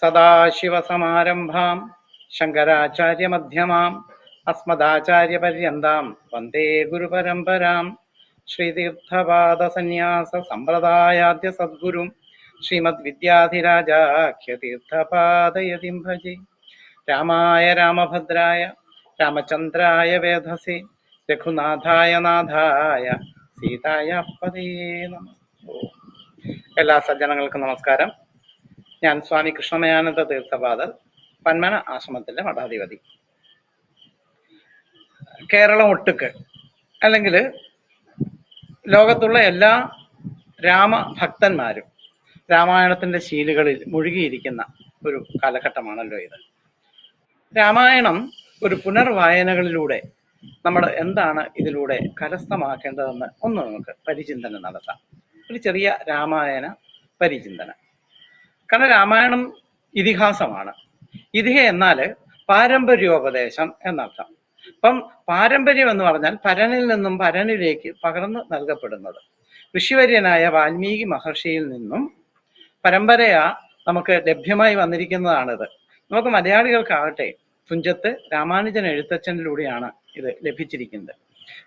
सदाशिवसमारम्भां शङ्कराचार्यमध्यमाम् अस्मदाचार्यपर्यन्तां वंदे गुरुपरम्परां श्रीतीर्थपादसन्न्याससम्प्रदायाद्य सद्गुरुं श्रीमद्विद्याधिराजाख्यतीर्थपादयतिं भजे रामाय रामभद्राय, रामचन्द्राय वेधसे, रघुनाथाय नाथाय, सीतायाः पदे नमः। എല്ലാ സജ്ജനങ്ങൾക്കും നമസ്കാരം. ഞാൻ സ്വാമി കൃഷ്ണമയാനന്ദ തീർത്ഥപാദർ പന്മന ആശ്രമത്തിലെ മഠാധിപതി. കേരളം ഒട്ടുക്ക് അല്ലെങ്കിൽ ലോകത്തുള്ള എല്ലാ രാമഭക്തന്മാരും രാമായണത്തിന്റെ ശീലുകളിൽ മുഴുകിയിരിക്കുന്ന ഒരു കാലഘട്ടമാണല്ലോ ഇത്. രാമായണം ഒരു പുനർവായനകളിലൂടെ നമ്മൾ എന്താണ് ഇതിലൂടെ കരസ്ഥമാക്കേണ്ടതെന്ന് ഒന്ന് നമുക്ക് പരിചിന്തനം നടത്താം. ഒരു ചെറിയ രാമായണ പരിചിന്തന. കാരണം രാമായണം ഇതിഹാസമാണ്. ഇതിഹ എന്നാൽ പാരമ്പര്യോപദേശം എന്നർത്ഥം. അപ്പം പാരമ്പര്യം എന്ന് പറഞ്ഞാൽ പരനിൽ നിന്നും പരനിലേക്ക് പകർന്നു നൽകപ്പെടുന്നത്. ഋഷിവര്യനായ വാൽമീകി മഹർഷിയിൽ നിന്നും പരമ്പരയാ നമുക്ക് ലഭ്യമായി വന്നിരിക്കുന്നതാണിത്. നമുക്ക് മലയാളികൾക്കാകട്ടെ തുഞ്ചത്ത് രാമാനുജൻ എഴുത്തച്ഛനിലൂടെയാണ് ഇത് ലഭിച്ചിരിക്കുന്നത്.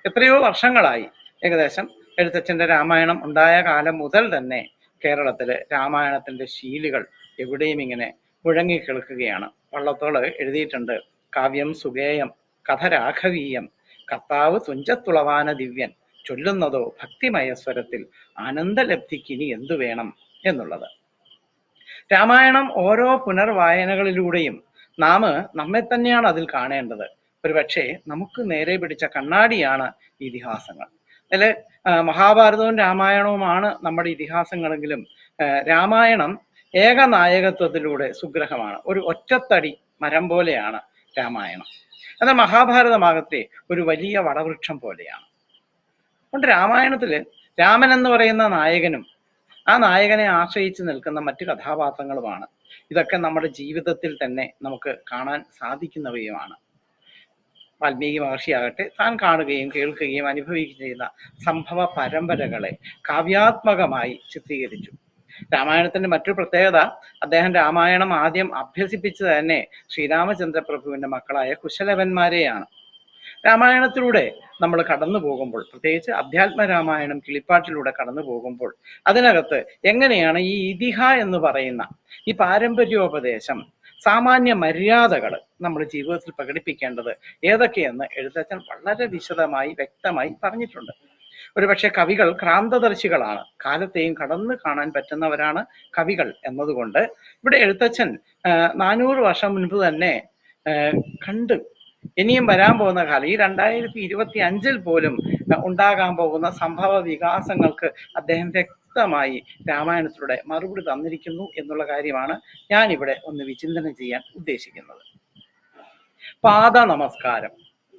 എത്രയോ വർഷങ്ങളായി ഏകദേശം എഴുത്തച്ഛന്റെ രാമായണം ഉണ്ടായ കാലം മുതൽ തന്നെ കേരളത്തിൽ രാമായണത്തിന്റെ ശീലുകൾ എവിടെയും ഇങ്ങനെ മുഴങ്ങി കേൾക്കുകയാണ്. വള്ളത്തോൾ എഴുതിയിട്ടുണ്ട് കാവ്യം സുഗേയം കഥ രാഘവീയം കർത്താവ് തുഞ്ചത്തുളവാന ദിവ്യൻ ചൊല്ലുന്നതോ ഭക്തിമയ സ്വരത്തിൽ ആനന്ദലബ്ധിക്കിനി എന്തു വേണം? എന്നുള്ളത്. രാമായണം ഓരോ പുനർവായനകളിലൂടെയും നാം നമ്മെ തന്നെയാണ് അതിൽ കാണേണ്ടത്. ഒരുപക്ഷെ നമുക്ക് നേരെ പിടിച്ച കണ്ണാടിയാണ് ഇതിഹാസങ്ങൾ. അതിൽ മഹാഭാരതവും രാമായണവുമാണ് നമ്മുടെ ഇതിഹാസങ്ങളെങ്കിലും. രാമായണം ഏകനായകത്വത്തിലൂടെ സുഗ്രഹമാണ്. ഒരു ഒറ്റത്തടി മരം പോലെയാണ് രാമായണം. എന്നാൽ മഹാഭാരതമാകത്തെ ഒരു വലിയ വടവൃക്ഷം പോലെയാണ്. അതുകൊണ്ട് രാമായണത്തിൽ രാമൻ എന്ന് പറയുന്ന നായകനും ആ നായകനെ ആശ്രയിച്ച് നിൽക്കുന്ന മറ്റു കഥാപാത്രങ്ങളുമാണ്. ഇതൊക്കെ നമ്മുടെ ജീവിതത്തിൽ തന്നെ നമുക്ക് കാണാൻ സാധിക്കുന്നവയുമാണ്. വാൽമീകി മഹർഷിയാകട്ടെ താൻ കാണുകയും കേൾക്കുകയും അനുഭവിക്കുകയും ചെയ്യുന്ന സംഭവ പരമ്പരകളെ കാവ്യാത്മകമായി ചിത്രീകരിച്ചു. രാമായണത്തിന്റെ മറ്റൊരു പ്രത്യേകത അദ്ദേഹം രാമായണം ആദ്യം അഭ്യസിപ്പിച്ചു തന്നെ ശ്രീരാമചന്ദ്ര പ്രഭുവിന്റെ മക്കളായ കുശലവന്മാരെയാണ്. രാമായണത്തിലൂടെ നമ്മൾ കടന്നു പോകുമ്പോൾ പ്രത്യേകിച്ച് അധ്യാത്മ രാമായണം കിളിപ്പാട്ടിലൂടെ കടന്നു പോകുമ്പോൾ അതിനകത്ത് എങ്ങനെയാണ് ഈ ഇതിഹ എന്ന് പറയുന്ന ഈ പാരമ്പര്യോപദേശം സാമാന്യ മര്യാദകൾ നമ്മൾ ജീവിതത്തിൽ പ്രകടിപ്പിക്കേണ്ടത് ഏതൊക്കെയെന്ന് എഴുത്തച്ഛൻ വളരെ വിശദമായി വ്യക്തമായി പറഞ്ഞിട്ടുണ്ട്. ഒരുപക്ഷെ കവികൾ ക്രാന്തദർശികളാണ്. കാലത്തെയും കടന്നു കാണാൻ പറ്റുന്നവരാണ് കവികൾ എന്നതുകൊണ്ട് ഇവിടെ എഴുത്തച്ഛൻ നാനൂറ് വർഷം മുൻപ് തന്നെ കണ്ട് ഇനിയും വരാൻ പോകുന്ന കാലം ഈ രണ്ടായിരത്തി ഇരുപത്തി അഞ്ചിൽ പോലും ഉണ്ടാകാൻ പോകുന്ന സംഭവ വികാസങ്ങൾക്ക് അദ്ദേഹം വ്യക്തമായി രാമായണത്തിലൂടെ മറുപടി തന്നിരിക്കുന്നു എന്നുള്ള കാര്യമാണ് ഞാൻ ഇവിടെ ഒന്ന് വിചിന്തനം ചെയ്യാൻ ഉദ്ദേശിക്കുന്നത്. പാദ നമസ്കാരം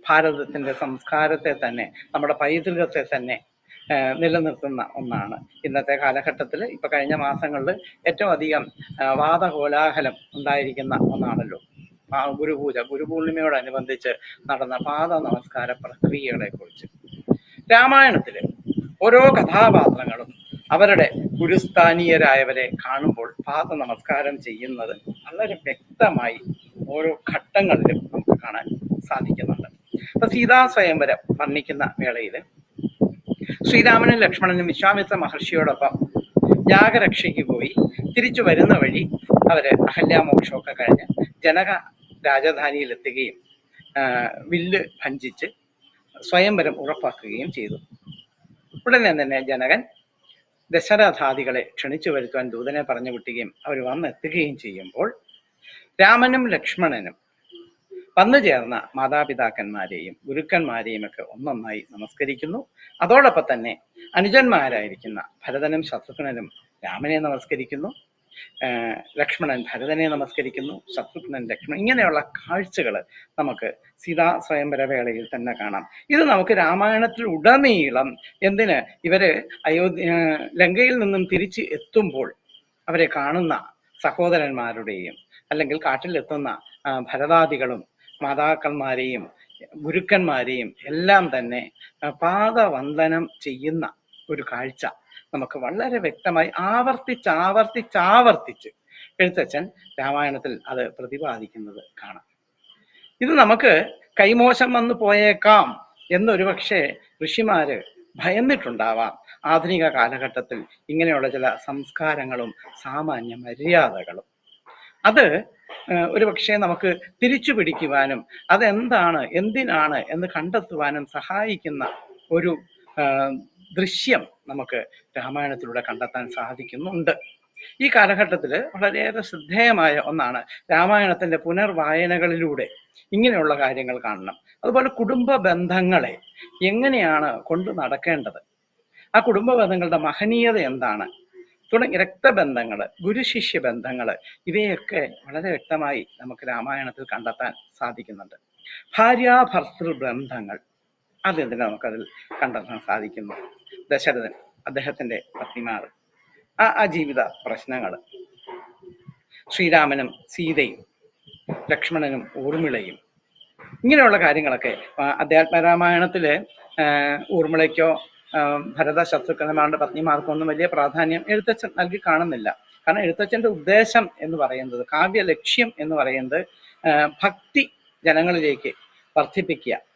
ഭാരതത്തിന്റെ സംസ്കാരത്തെ തന്നെ നമ്മുടെ പൈതൃകത്തെ തന്നെ നിലനിർത്തുന്ന ഒന്നാണ്. ഇന്നത്തെ കാലഘട്ടത്തിൽ ഇപ്പൊ കഴിഞ്ഞ മാസങ്ങളിൽ ഏറ്റവും അധികം വാദകോലാഹലം ഉണ്ടായിരിക്കുന്ന ഒന്നാണല്ലോ. ഗുരുപൂജ ഗുരുപൂർണിമയോടനുബന്ധിച്ച് നടന്ന പാദ നമസ്കാര പ്രക്രിയകളെ കുറിച്ച് രാമായണത്തിൽ ഓരോ കഥാപാത്രങ്ങളും അവരുടെ ഗുരുസ്ഥാനീയരായവരെ കാണുമ്പോൾ പാദ നമസ്കാരം ചെയ്യുന്നത് വളരെ വ്യക്തമായി ഓരോ ഘട്ടങ്ങളിലും നമുക്ക് കാണാൻ സാധിക്കുന്നുണ്ട്. അപ്പൊ സീതാ സ്വയംവരം വർണിക്കുന്ന വേളയിൽ ശ്രീരാമനും ലക്ഷ്മണനും വിശ്വാമിത്ര മഹർഷിയോടൊപ്പം യാഗരക്ഷയ്ക്ക് പോയി തിരിച്ചു വരുന്ന വഴി അവർ അഹല്യാമോക്ഷമൊക്കെ കഴിഞ്ഞ് ജനക ആ, വില്ല് ഭഞ്ചിച്ച് സ്വയംവരം ഉറപ്പാക്കുകയും ചെയ്തു. ഉടനെ തന്നെ ജനകൻ ദശരഥാദികളെ ക്ഷണിച്ചു വരുത്തുവാൻ ദൂതനെ പറഞ്ഞു വിട്ടുകയും അവർ വന്നെത്തുകയും ചെയ്യുമ്പോൾ രാമനും ലക്ഷ്മണനും വന്നു ചേർന്ന മാതാപിതാക്കന്മാരെയും ഗുരുക്കന്മാരെയും ഒക്കെ ഒന്നൊന്നായി നമസ്കരിക്കുന്നു. അതോടൊപ്പം തന്നെ അനുജന്മാരായിരിക്കുന്ന ഭരതനും ശത്രുഘ്നനും രാമനെ നമസ്കരിക്കുന്നു. ലക്ഷ്മണൻ ഭരതനെ നമസ്കരിക്കുന്നു ശത്രുഘ്നൻ ലക്ഷ്മണൻ ഇങ്ങനെയുള്ള കാഴ്ചകൾ നമുക്ക് സീതാ സ്വയംവര വേളയിൽ തന്നെ കാണാം. ഇത് നമുക്ക് രാമായണത്തിൽ ഉടനീളം എന്തിന് ഇവർ അയോധ്യ ലങ്കയിൽ നിന്നും തിരിച്ച് എത്തുമ്പോൾ അവരെ കാണുന്ന സഹോദരന്മാരുടെയും അല്ലെങ്കിൽ കാട്ടിലെത്തുന്ന ഭരതാദികളും മാതാക്കന്മാരെയും ഗുരുക്കന്മാരെയും എല്ലാം തന്നെ പാദവന്ദനം ചെയ്യുന്ന ഒരു കാഴ്ച നമുക്ക് വളരെ വ്യക്തമായി ആവർത്തിച്ച് ആവർത്തിച്ച് ആവർത്തിച്ച് എഴുത്തച്ഛൻ രാമായണത്തിൽ അത് പ്രതിപാദിക്കുന്നത് കാണാം. ഇത് നമുക്ക് കൈമോശം വന്നു പോയേക്കാം എന്നൊരു പക്ഷേ ഋഷിമാര് ഭയന്നിട്ടുണ്ടാവാം. ആധുനിക കാലഘട്ടത്തിൽ ഇങ്ങനെയുള്ള ചില സംസ്കാരങ്ങളും സാമാന്യ മര്യാദകളും. അത് ഒരു പക്ഷേ നമുക്ക് തിരിച്ചു പിടിക്കുവാനും അതെന്താണ് എന്തിനാണ് എന്ന് കണ്ടെത്തുവാനും സഹായിക്കുന്ന ഒരു ദൃശ്യം നമുക്ക് രാമായണത്തിലൂടെ കണ്ടെത്താൻ സാധിക്കുന്നുണ്ട്. ഈ കാലഘട്ടത്തിൽ വളരെയേറെ ശ്രദ്ധേയമായ ഒന്നാണ് രാമായണത്തിന്റെ പുനർവായനകളിലൂടെ ഇങ്ങനെയുള്ള കാര്യങ്ങൾ കാണണം. അതുപോലെ കുടുംബ ബന്ധങ്ങളെ എങ്ങനെയാണ് കൊണ്ടു നടക്കേണ്ടത്? ആ കുടുംബ ബന്ധങ്ങളുടെ മഹനീയത എന്താണ്? തുടങ്ങി രക്തബന്ധങ്ങൾ ഗുരുശിഷ്യ ബന്ധങ്ങൾ ഇവയൊക്കെ വളരെ വ്യക്തമായി നമുക്ക് രാമായണത്തിൽ കണ്ടെത്താൻ സാധിക്കുന്നുണ്ട്. ഭാര്യാഭർത്തൃ ബന്ധങ്ങൾ അതെന്തിനാ നമുക്കതിൽ കണ്ടെത്താൻ സാധിക്കുന്നു. ദശരഥൻ അദ്ദേഹത്തിന്റെ പത്നിമാർ. ആ ആ ജീവിത പ്രശ്നങ്ങൾ. ശ്രീരാമനും സീതയും ലക്ഷ്മണനും ഊർമിളയും ഇങ്ങനെയുള്ള കാര്യങ്ങളൊക്കെ അധ്യാത്മരാമായണത്തിൽ ഊർമിളയ്ക്കോ ഭരത ശത്രുക്കന്മാരുടെ പത്നിമാർക്കോ ഒന്നും വലിയ പ്രാധാന്യം എഴുത്തച്ഛൻ നൽകി കാണുന്നില്ല. കാരണം എഴുത്തച്ഛന്റെ ഉദ്ദേശം എന്ന് പറയുന്നത് കാവ്യ ലക്ഷ്യം എന്ന് പറയുന്നത് ഭക്തി ജനങ്ങളിലേക്ക് വർദ്ധിപ്പിക്കുക.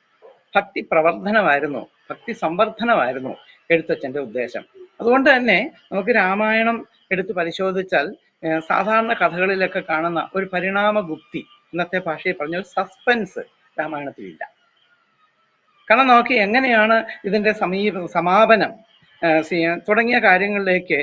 ഭക്തി പ്രവർദ്ധനമായിരുന്നു ഭക്തി സംവർദ്ധനമായിരുന്നു എഴുത്തച്ഛന്റെ ഉദ്ദേശം. അതുകൊണ്ട് തന്നെ നമുക്ക് രാമായണം എടുത്ത് പരിശോധിച്ചാൽ സാധാരണ കഥകളിലൊക്കെ കാണുന്ന ഒരു പരിണാമ ഗുപ്തി ഇന്നത്തെ ഭാഷയിൽ പറഞ്ഞ ഒരു സസ്പെൻസ് രാമായണത്തിലില്ല. കാരണം നമുക്ക് എങ്ങനെയാണ് ഇതിന്റെ സമീപ സമാപനം തുടങ്ങിയ കാര്യങ്ങളിലേക്ക്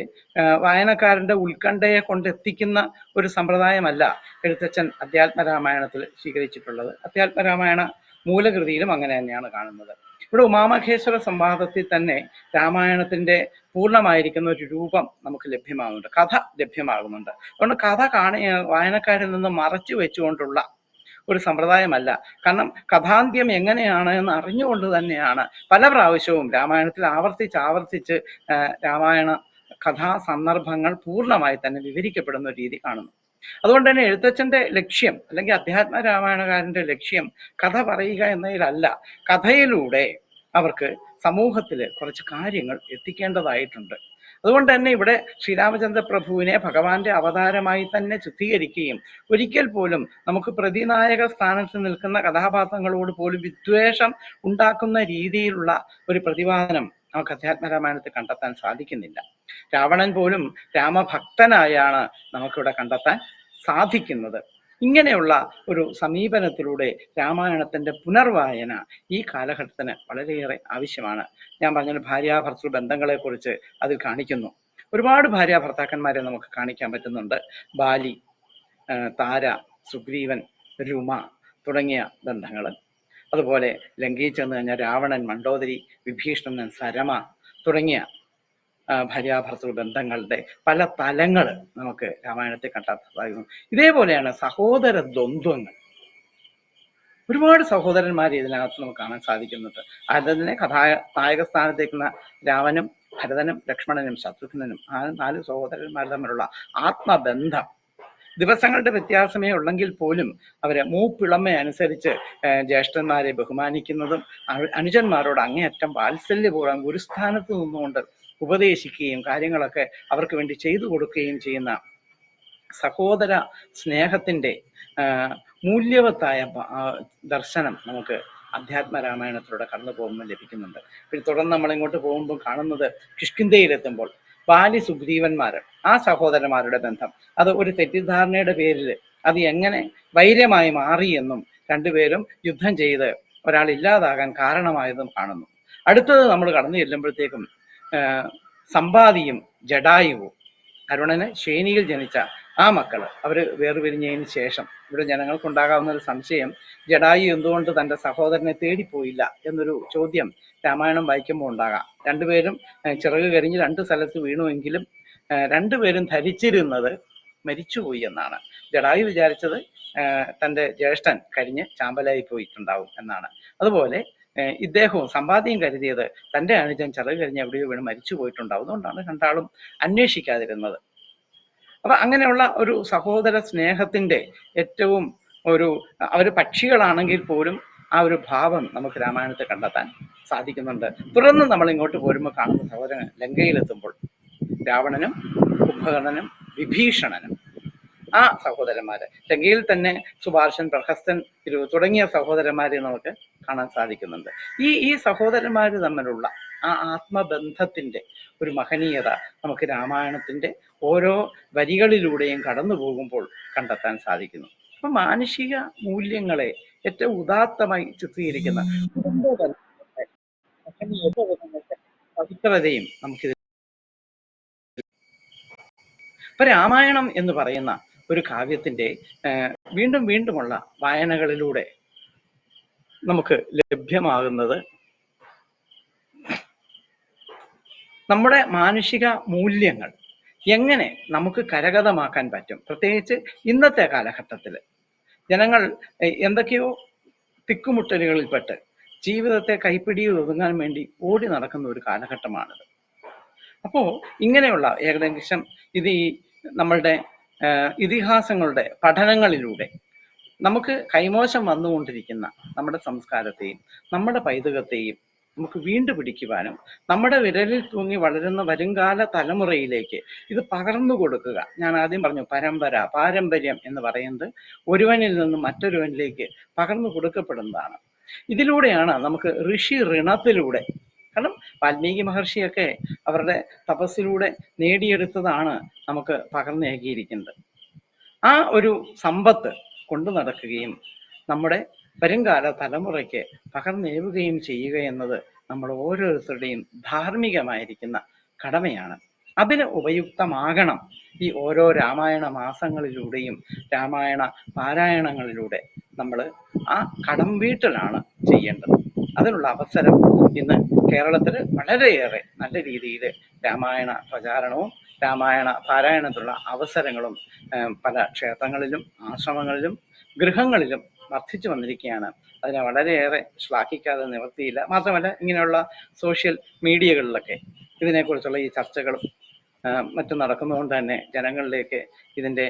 വായനക്കാരന്റെ ഉത്കണ്ഠയെ കൊണ്ടെത്തിക്കുന്ന ഒരു സമ്പ്രദായമല്ല എഴുത്തച്ഛൻ അധ്യാത്മരാമായണത്തിൽ സ്വീകരിച്ചിട്ടുള്ളത്. അധ്യാത്മരാമായണ മൂലകൃതിയിലും അങ്ങനെ തന്നെയാണ് കാണുന്നത്. ഇവിടെ ഉമാമഹേശ്വര സംവാദത്തിൽ തന്നെ രാമായണത്തിന്റെ പൂർണമായിരിക്കുന്ന ഒരു രൂപം നമുക്ക് ലഭ്യമാകുന്നുണ്ട് കഥ ലഭ്യമാകുന്നുണ്ട്. അതുകൊണ്ട് കഥ കാണി വായനക്കാരിൽ നിന്ന് മറച്ചു വെച്ചുകൊണ്ടുള്ള ഒരു സമ്പ്രദായമല്ല. കാരണം കഥാന്ത്യം എങ്ങനെയാണ് എന്ന് അറിഞ്ഞുകൊണ്ട് തന്നെയാണ് പല പ്രാവശ്യവും രാമായണത്തിൽ ആവർത്തിച്ച് ആവർത്തിച്ച് രാമായണ കഥാ സന്ദർഭങ്ങൾ പൂർണമായി തന്നെ വിവരിക്കപ്പെടുന്ന രീതി കാണുന്നു അതുകൊണ്ട് തന്നെ എഴുത്തച്ഛന്റെ ലക്ഷ്യം അല്ലെങ്കിൽ അധ്യാത്മ രാമായണകാരന്റെ ലക്ഷ്യം കഥ പറയുക എന്നതിലല്ല കഥയിലൂടെ അവർക്ക് സമൂഹത്തിൽ കുറച്ച് കാര്യങ്ങൾ എത്തിക്കേണ്ടതായിട്ടുണ്ട്. അതുകൊണ്ട് തന്നെ ഇവിടെ ശ്രീരാമചന്ദ്ര പ്രഭുവിനെ ഭഗവാന്റെ അവതാരമായി തന്നെ ചിത്രീകരിക്കുകയും ഒരിക്കൽ പോലും നമുക്ക് പ്രതിനായക സ്ഥാനത്ത് നിൽക്കുന്ന കഥാപാത്രങ്ങളോട് പോലും വിദ്വേഷം ഉണ്ടാക്കുന്ന രീതിയിലുള്ള ഒരു പ്രതിപാദനം നമുക്ക് അധ്യാത്മരാമായണത്തിൽ കണ്ടെത്താൻ സാധിക്കുന്നില്ല. രാവണൻ പോലും രാമഭക്തനായാണ് നമുക്കിവിടെ കണ്ടെത്താൻ സാധിക്കുന്നത്. ഇങ്ങനെയുള്ള ഒരു സമീപനത്തിലൂടെ രാമായണത്തിന്റെ പുനർവായന ഈ കാലഘട്ടത്തിന് വളരെയേറെ ആവശ്യമാണ്. ഞാൻ പറഞ്ഞ ഭാര്യാഭർത്തൃ ബന്ധങ്ങളെ കുറിച്ച് അതിൽ കാണിക്കുന്നു. ഒരുപാട് ഭാര്യ ഭർത്താക്കന്മാരെ നമുക്ക് കാണിക്കാൻ പറ്റുന്നുണ്ട്. ബാലി താര സുഗ്രീവൻ രുമ തുടങ്ങിയ ബന്ധങ്ങൾ അതുപോലെ ലങ്കയിൽ ചെന്ന് കഴിഞ്ഞാൽ രാവണൻ മണ്ടോദരി വിഭീഷണൻ സരമ തുടങ്ങിയ ഭര്യാഭർത്തൃ ബന്ധങ്ങളുടെ പല തലങ്ങൾ നമുക്ക് രാമായണത്തെ കണ്ടാൽ സാധിക്കുന്നു ഇതേപോലെയാണ് സഹോദര ദ്വന്ദ്വങ്ങൾ. ഒരുപാട് സഹോദരന്മാരെ ഇതിനകത്ത് നമുക്ക് കാണാൻ സാധിക്കുന്നുണ്ട്. അതിനെ കഥാ നായക സ്ഥാനത്തേക്കുന്ന രാമനും ഭരതനും ലക്ഷ്മണനും ശത്രുഘ്നനും ആ നാല് സഹോദരന്മാർ തമ്മിലുള്ള ആത്മബന്ധം ദിവസങ്ങളുടെ വ്യത്യാസമേ ഉള്ളെങ്കിൽ പോലും അവരെ മൂപ്പിളമ അനുസരിച്ച് ജ്യേഷ്ഠന്മാരെ ബഹുമാനിക്കുന്നതും അനുജന്മാരോട് അങ്ങേയറ്റം വാത്സല്യപൂർവം ഗുരുസ്ഥാനത്ത് നിന്നുകൊണ്ട് ഉപദേശിക്കുകയും കാര്യങ്ങളൊക്കെ അവർക്ക് വേണ്ടി ചെയ്തു കൊടുക്കുകയും ചെയ്യുന്ന സഹോദര സ്നേഹത്തിന്റെ ആ, മൂല്യവത്തായ ദർശനം നമുക്ക് അധ്യാത്മ രാമായണത്തിലൂടെ കടന്നു പോകുമ്പോൾ ലഭിക്കുന്നുണ്ട്. പിന്നെ തുടർന്ന് നമ്മൾ ഇങ്ങോട്ട് പോകുമ്പോൾ കാണുന്നത് കിഷ്കിന്ധയിലെത്തുമ്പോൾ ബാലി സുഗ്രീവന്മാർ ആ സഹോദരന്മാരുടെ ബന്ധം. അത് ഒരു തെറ്റിദ്ധാരണയുടെ പേരിൽ അത് എങ്ങനെ വൈര്യമായി മാറിയെന്നും രണ്ടുപേരും യുദ്ധം ചെയ്ത് ഒരാൾ ഇല്ലാതാകാൻ കാരണമായതും കാണുന്നു. അടുത്തത് നമ്മൾ കടന്നു ചെല്ലുമ്പോഴത്തേക്കും സമ്പാദിയും ജഡായുവും. അരുണന് ശ്രേണിയിൽ ജനിച്ച ആ മക്കൾ അവർ വേർപിരിഞ്ഞതിന് ശേഷം ഇവിടെ ജനങ്ങൾക്കുണ്ടാകാവുന്ന ഒരു സംശയം ജഡായു എന്തുകൊണ്ട് തന്റെ സഹോദരനെ തേടിപ്പോയില്ല എന്നൊരു ചോദ്യം രാമായണം വായിക്കുമ്പോൾ ഉണ്ടാകാം. രണ്ടുപേരും ചിറക് കരിഞ്ഞ് രണ്ട് സ്ഥലത്ത് വീണുവെങ്കിലും രണ്ടുപേരും ധരിച്ചിരുന്നത് മരിച്ചുപോയി എന്നാണ്. ജഡായു വിചാരിച്ചത് തന്റെ ജ്യേഷ്ഠൻ കരിഞ്ഞ് ചാമ്പലായി പോയിട്ടുണ്ടാവും എന്നാണ്. അതുപോലെ ഇദ്ദേഹവും സമ്പാദ്യം കരുതിയത് തന്റെ അനുജൻ ചിറക് കരിഞ്ഞ് എവിടെയോ വീണ് മരിച്ചു പോയിട്ടുണ്ടാവും അതുകൊണ്ടാണ് രണ്ടാളും അന്വേഷിക്കാതിരുന്നത്. അപ്പൊ അങ്ങനെയുള്ള ഒരു സഹോദര സ്നേഹത്തിന്റെ ഏറ്റവും ഒരു അവർ പക്ഷികളാണെങ്കിൽ പോലും ആ ഒരു ഭാവം നമുക്ക് രാമായണത്തെ കണ്ടെത്താൻ സാധിക്കുന്നുണ്ട്. തുടർന്ന് നമ്മൾ ഇങ്ങോട്ട് പോരുമ്പോൾ കാണുന്ന സഹോദരൻ ലങ്കയിലെത്തുമ്പോൾ രാവണനും കുംഭകർണനും വിഭീഷണനും ആ സഹോദരന്മാര്. ലങ്കയിൽ തന്നെ സുഭാഷൻ പ്രഹസ്തൻ തുടങ്ങിയ സഹോദരന്മാരെ നമുക്ക് കാണാൻ സാധിക്കുന്നുണ്ട്. ഈ ഈ സഹോദരന്മാര് തമ്മിലുള്ള ആ ആത്മബന്ധത്തിന്റെ ഒരു മഹനീയത നമുക്ക് രാമായണത്തിന്റെ ഓരോ വരികളിലൂടെയും കടന്നു പോകുമ്പോൾ കണ്ടെത്താൻ സാധിക്കുന്നു. അപ്പൊ മാനുഷിക മൂല്യങ്ങളെ ഏറ്റവും ഉദാത്തമായി ചിത്രീകരിക്കുന്ന പവിത്രതയും നമുക്കിത് ഇപ്പൊ രാമായണം എന്ന് പറയുന്ന ഒരു കാവ്യത്തിന്റെ വീണ്ടും വീണ്ടുമുള്ള വായനകളിലൂടെ നമുക്ക് ലഭ്യമാകുന്നത് നമ്മുടെ മാനുഷിക മൂല്യങ്ങൾ എങ്ങനെ നമുക്ക് കരഗതമാക്കാൻ പറ്റും? പ്രത്യേകിച്ച് ഇന്നത്തെ കാലഘട്ടത്തിൽ ജനങ്ങൾ എന്തൊക്കെയോ തിക്കുമുട്ടലുകളിൽപ്പെട്ട് ജീവിതത്തെ കൈപ്പിടിയിൽ ഒതുങ്ങാൻ വേണ്ടി ഓടി നടക്കുന്ന ഒരു കാലഘട്ടമാണിത്. അപ്പോൾ ഇങ്ങനെയുള്ള ഏകദേശം ഇത് ഈ നമ്മളുടെ ഇതിഹാസങ്ങളുടെ പഠനങ്ങളിലൂടെ നമുക്ക് കൈമോശം വന്നുകൊണ്ടിരിക്കുന്ന നമ്മുടെ സംസ്കാരത്തെയും നമ്മുടെ പൈതൃകത്തെയും നമുക്ക് വീണ്ടും പിടിക്കുവാനും നമ്മുടെ വിരലിൽ തൂങ്ങി വളരുന്ന വരുംകാല തലമുറയിലേക്ക് ഇത് പകർന്നു കൊടുക്കുക. ഞാൻ ആദ്യം പറഞ്ഞു പരമ്പര പാരമ്പര്യം എന്ന് പറയുന്നത് ഒരുവനിൽ നിന്ന് മറ്റൊരുവനിലേക്ക് പകർന്നു കൊടുക്കപ്പെടുന്നതാണ്. ഇതിലൂടെയാണ് നമുക്ക് ഋഷി ഋണത്തിലൂടെ കാരണം വാൽമീകി മഹർഷിയൊക്കെ അവരുടെ തപസ്സിലൂടെ നേടിയെടുത്തതാണ് നമുക്ക് പകർന്നേകിയിരിക്കുന്നത് ആ ഒരു സമ്പത്ത് കൊണ്ടു നടക്കുകയും നമ്മുടെ വരുംകാല തലമുറയ്ക്ക് പകർന്നേവുകയും ചെയ്യുക എന്നത് നമ്മൾ ഓരോരുത്തരുടെയും ധാർമ്മികമായിരിക്കുന്ന കടമയാണ്. അതിന് ഉപയുക്തമാകണം ഈ ഓരോ രാമായണ മാസങ്ങളിലൂടെയും രാമായണ പാരായണങ്ങളിലൂടെ നമ്മൾ ആ കടം വീട്ടിലാണ് ചെയ്യേണ്ടത്. അതിനുള്ള അവസരം ഇന്ന് കേരളത്തിൽ വളരെയേറെ നല്ല രീതിയിൽ രാമായണ പ്രചാരണവും രാമായണ പാരായണത്തിലുള്ള അവസരങ്ങളും പല ക്ഷേത്രങ്ങളിലും ആശ്രമങ്ങളിലും ഗൃഹങ്ങളിലും വർദ്ധിച്ചു വന്നിരിക്കുകയാണ്. അതിനെ വളരെയേറെ ശ്ലാഘിക്കാതെ നിവർത്തിയില്ല. മാത്രമല്ല ഇങ്ങനെയുള്ള സോഷ്യൽ മീഡിയകളിലൊക്കെ ഇതിനെക്കുറിച്ചുള്ള ഈ ചർച്ചകളും മറ്റും നടക്കുന്നതുകൊണ്ട് തന്നെ ജനങ്ങളിലേക്ക് ഇതിന്റെ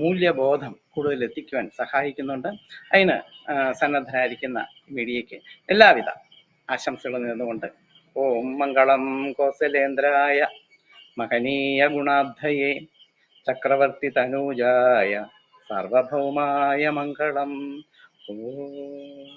മൂല്യബോധം കൂടുതൽ എത്തിക്കുവാൻ സഹായിക്കുന്നുണ്ട്. അതിന് സന്നദ്ധരായിരിക്കുന്ന മീഡിയയ്ക്ക് എല്ലാവിധ ആശംസകളും നേർന്നുകൊണ്ട് ഓം മംഗളം കോസലേന്ദ്രായ മഹനീയ ഗുണാധയെ ചക്രവർത്തി തനൂജായ സർവഭൗമായ മംഗളം. ഓം